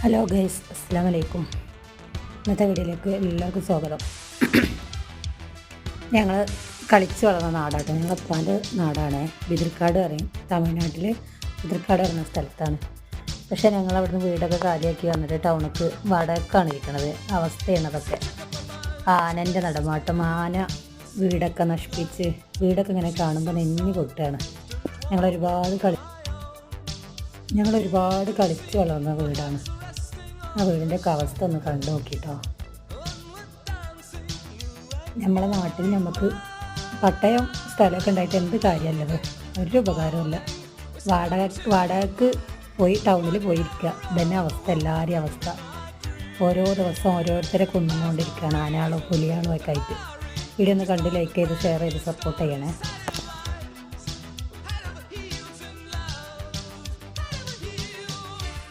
Hello guys അസ്സാം വലൈക്കും ഇന്നത്തെ വീഡിയോയിലേക്ക് എല്ലാവർക്കും സ്വാഗതം. ഞങ്ങൾ കളിച്ചു വളർന്ന നാടാണ് ഞങ്ങൾ അപ്പാന്റെ നാടാണ്. ബിതിർക്കാട് പറയും. തമിഴ്നാട്ടിൽ ബിതിർക്കാട് പറയുന്ന സ്ഥലത്താണ്. പക്ഷേ ഞങ്ങൾ അവിടുന്ന് വീടൊക്കെ കാലിയാക്കി വന്നിട്ട് ടൗണിക്ക് വടക്കാണ് ഇരിക്കുന്നത് അവസ്ഥയാണ് അതൊക്കെ. ആനന്റെ നടമാട്ടം ആന വീടൊക്കെ നശിപ്പിച്ച് വീടൊക്കെ ഇങ്ങനെ കാണുമ്പോൾ നെഞ്ഞു പൊട്ടാണ്. ഞങ്ങൾ ഒരുപാട് കളി ഞങ്ങൾ ഒരുപാട് കളിച്ച് വളർന്ന വീടാണ്. ആ വീടിന്റെ ഒക്കെ അവസ്ഥ ഒന്ന് കണ്ടു നോക്കിട്ടോ. നമ്മളെ നാട്ടിൽ നമുക്ക് പട്ടയം സ്ഥലമൊക്കെ ഉണ്ടായിട്ട് എന്ത് കാര്യമല്ലത് ഒരു ഉപകാരമില്ല വാടക വാടകക്ക് പോയി ടൗണിൽ പോയിരിക്കുക. ഇതന്നെ അവസ്ഥ എല്ലാവരെയും അവസ്ഥ. ഓരോ ദിവസം ഓരോരുത്തരെ കൊണ്ടുകൊണ്ടിരിക്കുകയാണ് ആനയാളോ പുലിയാളോ ഒക്കെ ആയിട്ട്. വീഡിയോ ഒന്ന് കണ്ട് ലൈക്ക് ചെയ്ത് ഷെയർ ചെയ്ത് സപ്പോർട്ട് ചെയ്യണേ.